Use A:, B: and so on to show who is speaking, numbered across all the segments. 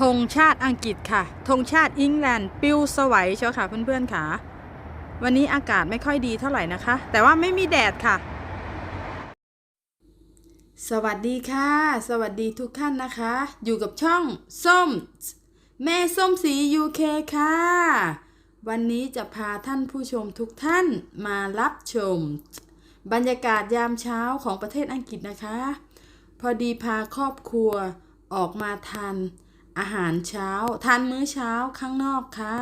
A: ธงชาติอังกฤษค่ะธงชาติอังกฤษปิวสวัยเชียวค่ะเพื่อนๆค่ะ วันนี้อากาศไม่ค่อยดีเท่าไหร่นะคะ แต่ว่าไม่มีแดดค่ะ สวัสดีค่ะ สวัสดีทุกท่านนะคะ อยู่กับช่องส้ม แม่ส้มสี UK ค่ะ วันนี้จะพาท่านผู้ชมทุกท่านมารับชม บรรยากาศยามเช้าของประเทศอังกฤษนะคะ พอดีพาครอบครัวออกมาทาน อาหารเช้า ทานมื้อเช้าข้างนอกค่ะ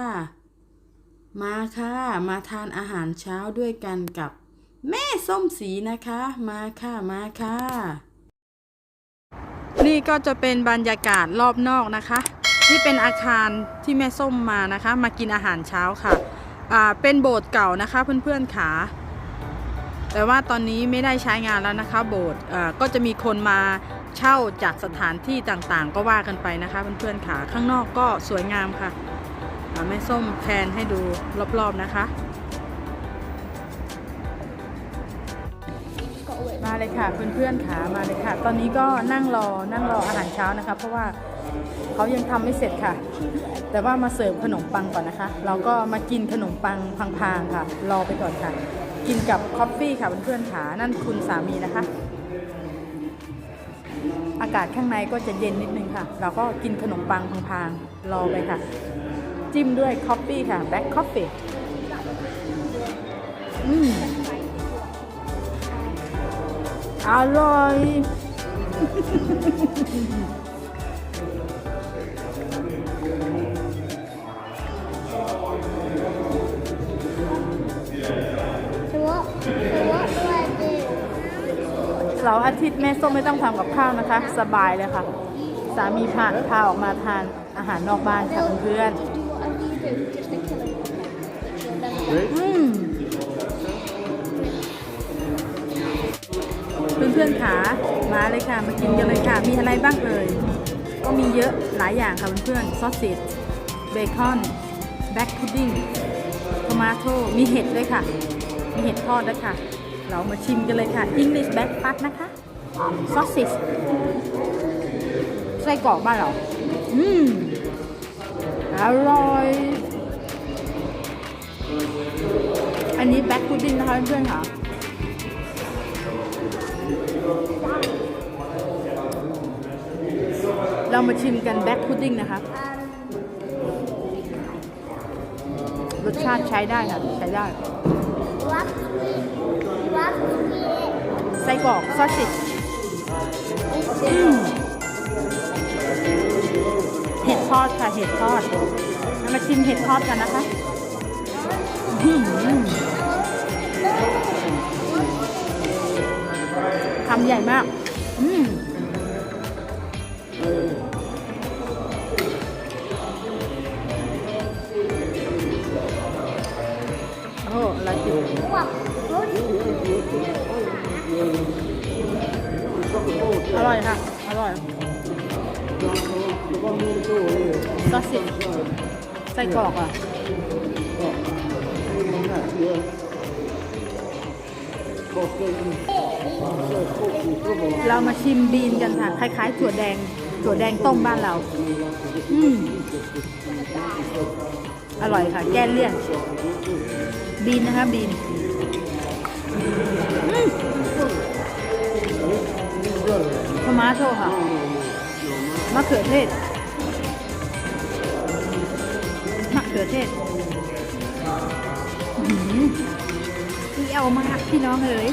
A: มาค่ะ มาทานอาหารเช้าด้วยกันกับ แม่ส้มสีนะคะ มาค่ะมาค่ะ นี่ก็จะเป็นบรรยากาศรอบนอกนะคะที่เป็นอาคารที่แม่ส้มมานะคะ มากินอาหารเช้าค่ะ อ่าเป็นโบสถ์เก่านะคะเพื่อนๆค่ะ แต่ว่าตอนนี้ไม่ได้ใช้งานแล้วนะคะโบสถ์ก็จะมีคนมาเช่าจากสถานที่ต่างๆ ก็ว่ากันไปนะคะเพื่อนๆค่ะข้างนอกก็สวยงามค่ะแม่ส้มแพนให้ดูรอบๆนะคะ มาเลยค่ะเพื่อนๆค่ะมาเลยค่ะ ตอนนี้ก็นั่งรอนั่งรออาหารเช้านะคะ เพราะว่า เขายังทำไม่เสร็จค่ะ แต่ว่ามาเสิร์ฟขนมปังก่อนนะคะ เราก็มากินขนมปังพังๆค่ะ รอไปก่อนค่ะ กินกับคอฟฟี่ค่ะเพื่อนๆค่ะนั่นคุณสามีนะคะ อากาศข้างในก็จะเย็นนิดนึงค่ะ เราก็กินขนมปังพังๆรอไปค่ะ จิ้มด้วยคอฟฟี่ค่ะแบ็คคอฟฟี่อืมอร่อย เสาร์อาทิตย์แม่ส้มไม่ต้องทำกับข้าวนะคะ สบายเลยค่ะ สามีพาพาออกมาทานอาหารนอกบ้านค่ะเพื่อนอืมเพื่อนๆขามาเลยค่ะ มากินกันเลยค่ะ มีอะไรบ้างเอ่ย ก็มีเยอะหลายอย่างค่ะเพื่อนๆ ซอสเซจเบคอน แบ็กพุดดิ้งโทมาโตมีเห็ดด้วยค่ะ มีเห็ดทอดด้วยค่ะ เรามาชิมกันเลยค่ะ English breakfast นะคะซอสเซจไส้กรอกบ้านเรา อืม อร่อย อันนี้แบ็กพุดดิ้งนะคะเพื่อนๆค่ะ เรามาชิมกันแบ็กพุดดิ้งนะคะ รสชาติใช้ได้ค่ะ ใช้ได้ ไส้กรอกซอสสิเห็ดทอดค่ะ เห็ดทอดเรามาชิมเห็ดทอดกันนะคะคำใหญ่มาก โอ้อร่อยจริง
B: วัก
A: อร่อยค่ะ อร่อยซอสสิไส้กรอกอะเรามาชิมบีนกันค่ะ คล้ายๆถั่วแดง ถั่วแดงต้มบ้านเรา อืมอร่อยค่ะ แก้เลี่ยน บีนนะคะบีนอืมทมาโตค่ะ มะเขือเทศ มะเขือเทศเปรี้ยวมากพี่น้องเอ๋ย